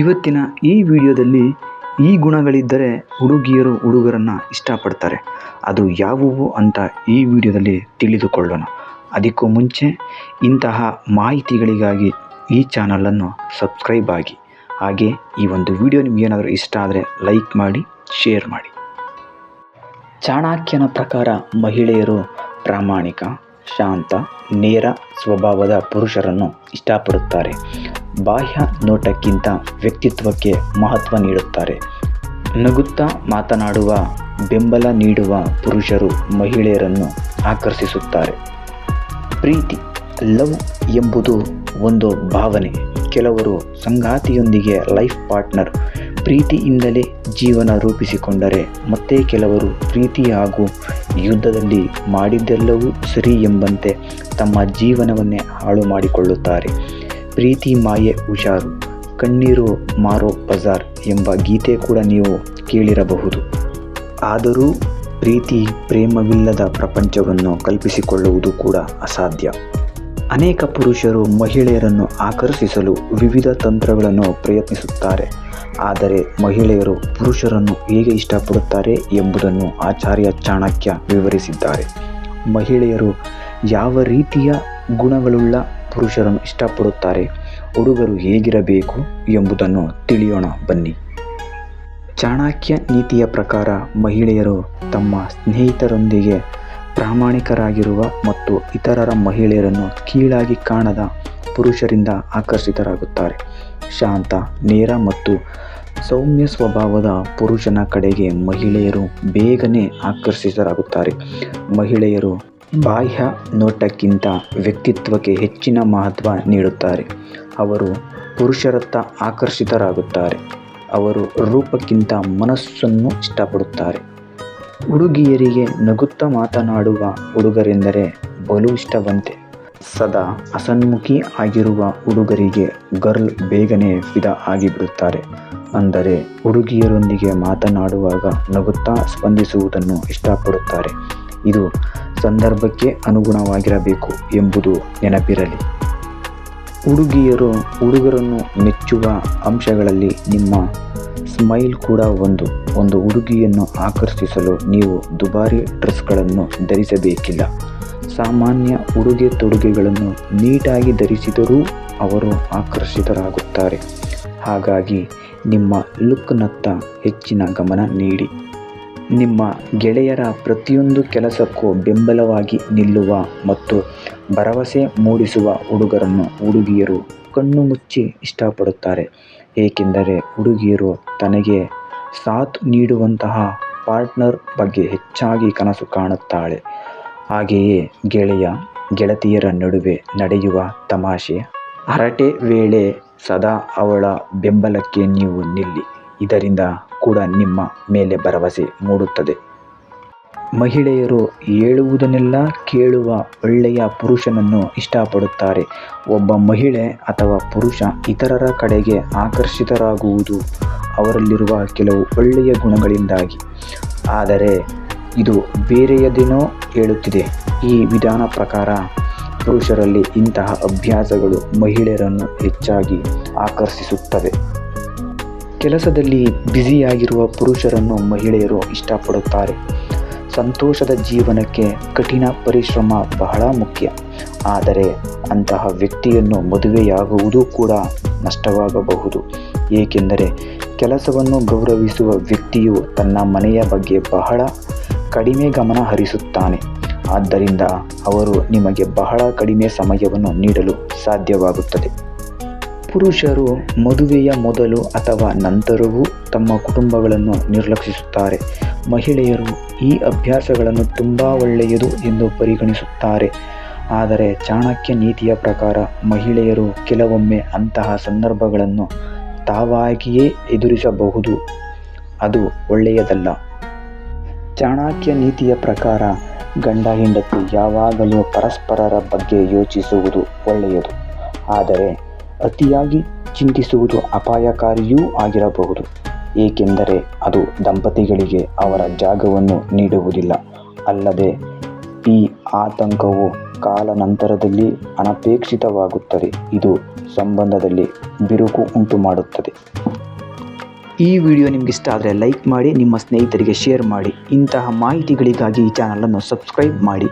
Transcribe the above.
ಇವತ್ತಿನ ಈ ವಿಡಿಯೋದಲ್ಲಿ ಈ ಗುಣಗಳಿದ್ದರೆ ಹುಡುಗಿಯರು ಹುಡುಗರನ್ನು ಇಷ್ಟಪಡ್ತಾರೆ. ಅದು ಯಾವುವು ಅಂತ ಈ ವಿಡಿಯೋದಲ್ಲಿ ತಿಳಿದುಕೊಳ್ಳೋಣ. ಅದಕ್ಕೂ ಮುಂಚೆ ಇಂತಹ ಮಾಹಿತಿಗಳಿಗಾಗಿ ಈ ಚಾನಲನ್ನು ಸಬ್ಸ್ಕ್ರೈಬ್ ಆಗಿ. ಹಾಗೆ ಈ ಒಂದು ವಿಡಿಯೋ ನಿಮಗೇನಾದರೂ ಇಷ್ಟ ಆದರೆ ಲೈಕ್ ಮಾಡಿ, ಶೇರ್ ಮಾಡಿ. ಚಾಣಕ್ಯನ ಪ್ರಕಾರ ಮಹಿಳೆಯರು ಪ್ರಾಮಾಣಿಕ, ಶಾಂತ, ನೇರ ಸ್ವಭಾವದ ಪುರುಷರನ್ನು ಇಷ್ಟಪಡುತ್ತಾರೆ. ಬಾಹ್ಯ ನೋಟಕ್ಕಿಂತ ವ್ಯಕ್ತಿತ್ವಕ್ಕೆ ಮಹತ್ವ ನೀಡುತ್ತಾರೆ. ನಗುತ್ತಾ ಮಾತನಾಡುವ, ಬೆಂಬಲ ನೀಡುವ ಪುರುಷರು ಮಹಿಳೆಯರನ್ನು ಆಕರ್ಷಿಸುತ್ತಾರೆ. ಪ್ರೀತಿ, ಲವ್ ಎಂಬುದು ಒಂದು ಭಾವನೆ. ಕೆಲವರು ಸಂಗಾತಿಯೊಂದಿಗೆ ಲೈಫ್ ಪಾರ್ಟ್ನರ್ ಪ್ರೀತಿಯಿಂದಲೇ ಜೀವನ ರೂಪಿಸಿಕೊಂಡರೆ ಮತ್ತೆ ಕೆಲವರು ಪ್ರೀತಿ ಹಾಗೂ ಯುದ್ಧದಲ್ಲಿ ಮಾಡಿದ್ದೆಲ್ಲವೂ ಸರಿ ಎಂಬಂತೆ ತಮ್ಮ ಜೀವನವನ್ನೇ ಹಾಳು ಮಾಡಿಕೊಳ್ಳುತ್ತಾರೆ ಪ್ರೀತಿ ಮಾಯೆ ಹುಷಾರು, ಕಣ್ಣೀರು ಮಾರೋ ಬಜಾರ್ ಎಂಬ ಗೀತೆ ಕೂಡ ನೀವು ಕೇಳಿರಬಹುದು. ಆದರೂ ಪ್ರೀತಿ ಪ್ರೇಮವಿಲ್ಲದ ಪ್ರಪಂಚವನ್ನು ಕಲ್ಪಿಸಿಕೊಳ್ಳುವುದು ಕೂಡ ಅಸಾಧ್ಯ. ಅನೇಕ ಪುರುಷರು ಮಹಿಳೆಯರನ್ನು ಆಕರ್ಷಿಸಲು ವಿವಿಧ ತಂತ್ರಗಳನ್ನು ಪ್ರಯತ್ನಿಸುತ್ತಾರೆ. ಆದರೆ ಮಹಿಳೆಯರು ಪುರುಷರನ್ನು ಹೇಗೆ ಇಷ್ಟಪಡುತ್ತಾರೆ ಎಂಬುದನ್ನು ಆಚಾರ್ಯ ಚಾಣಕ್ಯ ವಿವರಿಸಿದ್ದಾರೆ. ಮಹಿಳೆಯರು ಯಾವ ರೀತಿಯ ಗುಣಗಳುಳ್ಳ ಪುರುಷರನ್ನು ಇಷ್ಟಪಡುತ್ತಾರೆ. ಹುಡುಗರು ಹೇಗಿರಬೇಕು ಎಂಬುದನ್ನು ತಿಳಿಯೋಣ ಬನ್ನಿ. ಚಾಣಕ್ಯ ನೀತಿಯ ಪ್ರಕಾರ ಮಹಿಳೆಯರು ತಮ್ಮ ಸ್ನೇಹಿತರೊಂದಿಗೆ ಪ್ರಾಮಾಣಿಕರಾಗಿರುವ ಮತ್ತು ಇತರರ ಮಹಿಳೆಯರನ್ನು ಕೀಳಾಗಿ ಕಾಣದ ಪುರುಷರಿಂದ ಆಕರ್ಷಿತರಾಗುತ್ತಾರೆ. ಶಾಂತ, ನೇರ ಮತ್ತು ಸೌಮ್ಯ ಸ್ವಭಾವದ ಪುರುಷನ ಕಡೆಗೆ ಮಹಿಳೆಯರು ಬೇಗನೆ ಆಕರ್ಷಿತರಾಗುತ್ತಾರೆ. ಮಹಿಳೆಯರು ಬಾಹ್ಯ ನೋಟಕ್ಕಿಂತ ವ್ಯಕ್ತಿತ್ವಕ್ಕೆ ಹೆಚ್ಚಿನ ಮಹತ್ವ ನೀಡುತ್ತಾರೆ. ಅವರು ಪುರುಷರತ್ತ ಆಕರ್ಷಿತರಾಗುತ್ತಾರೆ. ಅವರು ರೂಪಕ್ಕಿಂತ ಮನಸ್ಸನ್ನು ಇಷ್ಟಪಡುತ್ತಾರೆ. ಹುಡುಗಿಯರಿಗೆ ನಗುತ್ತಾ ಮಾತನಾಡುವ ಹುಡುಗರೆಂದರೆ ಬಲು ಇಷ್ಟವಂತೆ. ಸದಾ ಅಸನ್ಮುಖಿ ಆಗಿರುವ ಹುಡುಗರಿಗೆ ಗರ್ಲ್ ಬೇಗನೆ ಫಿದಾ ಆಗಿಬಿಡುತ್ತಾರೆ. ಅಂದರೆ ಹುಡುಗಿಯರೊಂದಿಗೆ ಮಾತನಾಡುವಾಗ ನಗುತ್ತಾ ಸ್ಪಂದಿಸುವುದನ್ನು ಇಷ್ಟಪಡುತ್ತಾರೆ. ಇದು ಸಂದರ್ಭಕ್ಕೆ ಅನುಗುಣವಾಗಿರಬೇಕು ಎಂಬುದು ನೆನಪಿರಲಿ. ಹುಡುಗಿಯರು ಹುಡುಗರನ್ನು ಮೆಚ್ಚುವ ಅಂಶಗಳಲ್ಲಿ ನಿಮ್ಮ ಸ್ಮೈಲ್ ಕೂಡ ಒಂದು. ಒಂದು ಹುಡುಗಿಯನ್ನು ಆಕರ್ಷಿಸಲು ನೀವು ದುಬಾರಿ ಡ್ರೆಸ್ಗಳನ್ನು ಧರಿಸಬೇಕಿಲ್ಲ. ಸಾಮಾನ್ಯ ಉಡುಗೆ ತೊಡುಗೆಗಳನ್ನು ನೀಟಾಗಿ ಧರಿಸಿದರೂ ಅವರು ಆಕರ್ಷಿತರಾಗುತ್ತಾರೆ. ಹಾಗಾಗಿ ನಿಮ್ಮ ಲುಕ್ನತ್ತ ಹೆಚ್ಚಿನ ಗಮನ ನೀಡಿ. ನಿಮ್ಮ ಗೆಳೆಯರ ಪ್ರತಿಯೊಂದು ಕೆಲಸಕ್ಕೂ ಬೆಂಬಲವಾಗಿ ನಿಲ್ಲುವ ಮತ್ತು ಭರವಸೆ ಮೂಡಿಸುವ ಹುಡುಗರನ್ನು ಹುಡುಗಿಯರು ಕಣ್ಣು ಮುಚ್ಚಿ ಇಷ್ಟಪಡುತ್ತಾರೆ. ಏಕೆಂದರೆ ಹುಡುಗಿಯರು ತನಗೆ ಸಾಥ್ ನೀಡುವಂತಹ ಪಾರ್ಟ್ನರ್ ಬಗ್ಗೆ ಹೆಚ್ಚಾಗಿ ಕನಸು ಕಾಣುತ್ತಾಳೆ. ಹಾಗೆಯೇ ಗೆಳೆಯ, ಗೆಳತಿಯರ ನಡುವೆ ನಡೆಯುವ ತಮಾಷೆ. ಹರಟೆ ವೇಳೆ ಸದಾ ಅವಳ ಬೆಂಬಲಕ್ಕೆ ನೀವು ನಿಲ್ಲಿ. ಇದರಿಂದ ಕೂಡ ನಿಮ್ಮ ಮೇಲೆ ಭರವಸೆ ಮೂಡುತ್ತದೆ. ಮಹಿಳೆಯರು ಹೇಳುವುದನ್ನೆಲ್ಲ ಕೇಳುವ ಒಳ್ಳೆಯ ಪುರುಷನನ್ನು ಇಷ್ಟಪಡುತ್ತಾರೆ. ಒಬ್ಬ ಮಹಿಳೆ ಅಥವಾ ಪುರುಷ ಇತರರ ಕಡೆಗೆ ಆಕರ್ಷಿತರಾಗುವುದು ಅವರಲ್ಲಿರುವ ಕೆಲವು ಒಳ್ಳೆಯ ಗುಣಗಳಿಂದಾಗಿ. ಆದರೆ ಇದು ಬೇರೆಯದೇನೋ ಹೇಳುತ್ತಿದೆ. ಈ ವಿಧಾನ ಪ್ರಕಾರ ಪುರುಷರಲ್ಲಿ ಇಂತಹ ಅಭ್ಯಾಸಗಳು ಮಹಿಳೆಯರನ್ನು ಹೆಚ್ಚಾಗಿ ಆಕರ್ಷಿಸುತ್ತವೆ. ಕೆಲಸದಲ್ಲಿ ಬ್ಯುಸಿಯಾಗಿರುವ ಪುರುಷರನ್ನು ಮಹಿಳೆಯರು ಇಷ್ಟಪಡುತ್ತಾರೆ. ಸಂತೋಷದ ಜೀವನಕ್ಕೆ ಕಠಿಣ ಪರಿಶ್ರಮ ಬಹಳ ಮುಖ್ಯ. ಆದರೆ ಅಂತಹ ವ್ಯಕ್ತಿಯನ್ನು ಮದುವೆಯಾಗುವುದು ಕೂಡ ನಷ್ಟವಾಗಬಹುದು. ಏಕೆಂದರೆ ಕೆಲಸವನ್ನು ಗೌರವಿಸುವ ವ್ಯಕ್ತಿಯು ತನ್ನ ಮನೆಯ ಬಗ್ಗೆ ಬಹಳ ಕಡಿಮೆ ಗಮನ ಹರಿಸುತ್ತಾನೆ. ಆದ್ದರಿಂದ ಅವರು ನಿಮಗೆ ಬಹಳ ಕಡಿಮೆ ಸಮಯವನ್ನು ನೀಡಲು ಸಾಧ್ಯವಾಗುತ್ತದೆ. ಪುರುಷರು ಮದುವೆಯ ಮೊದಲು ಅಥವಾ ನಂತರವೂ ತಮ್ಮ ಕುಟುಂಬಗಳನ್ನು ನಿರ್ಲಕ್ಷಿಸುತ್ತಾರೆ. ಮಹಿಳೆಯರು ಈ ಅಭ್ಯಾಸಗಳನ್ನು ತುಂಬ ಒಳ್ಳೆಯದು ಎಂದು ಪರಿಗಣಿಸುತ್ತಾರೆ. ಆದರೆ ಚಾಣಕ್ಯ ನೀತಿಯ ಪ್ರಕಾರ ಮಹಿಳೆಯರು ಕೆಲವೊಮ್ಮೆ ಅಂತಹ ಸಂದರ್ಭಗಳನ್ನು ತಾವಾಗಿಯೇ ಎದುರಿಸಬಹುದು. ಅದು ಒಳ್ಳೆಯದಲ್ಲ. ಚಾಣಕ್ಯ ನೀತಿಯ ಪ್ರಕಾರ ಗಂಡ ಹೆಂಡತಿ ಯಾವಾಗಲೂ ಪರಸ್ಪರರ ಬಗ್ಗೆ ಯೋಚಿಸುವುದು ಒಳ್ಳೆಯದು. ಆದರೆ ಅತಿಯಾಗಿ ಚಿಂತಿಸುವುದು ಅಪಾಯಕಾರಿಯೂ ಆಗಿರಬಹುದು. ಏಕೆಂದರೆ ಅದು ದಂಪತಿಗಳಿಗೆ ಅವರ ಜಾಗವನ್ನು ನೀಡುವುದಿಲ್ಲ. ಅಲ್ಲದೆ ಈ ಆತಂಕವು ಕಾಲಾನಂತರದಲ್ಲಿ ಅನಪೇಕ್ಷಿತವಾಗುತ್ತದೆ. ಇದು ಸಂಬಂಧದಲ್ಲಿ ಬಿರುಕು ಉಂಟುಮಾಡುತ್ತದೆ. ಈ ವಿಡಿಯೋ ನಿಮ್ಗೆ ಇಷ್ಟ ಆದರೆ ಲೈಕ್ ಮಾಡಿ, ನಿಮ್ಮ ಸ್ನೇಹಿತರಿಗೆ ಶೇರ್ ಮಾಡಿ. ಇಂತಹ ಮಾಹಿತಿಗಳಿಗಾಗಿ ಈ ಚಾನಲನ್ನು ಸಬ್ಸ್ಕ್ರೈಬ್ ಮಾಡಿ.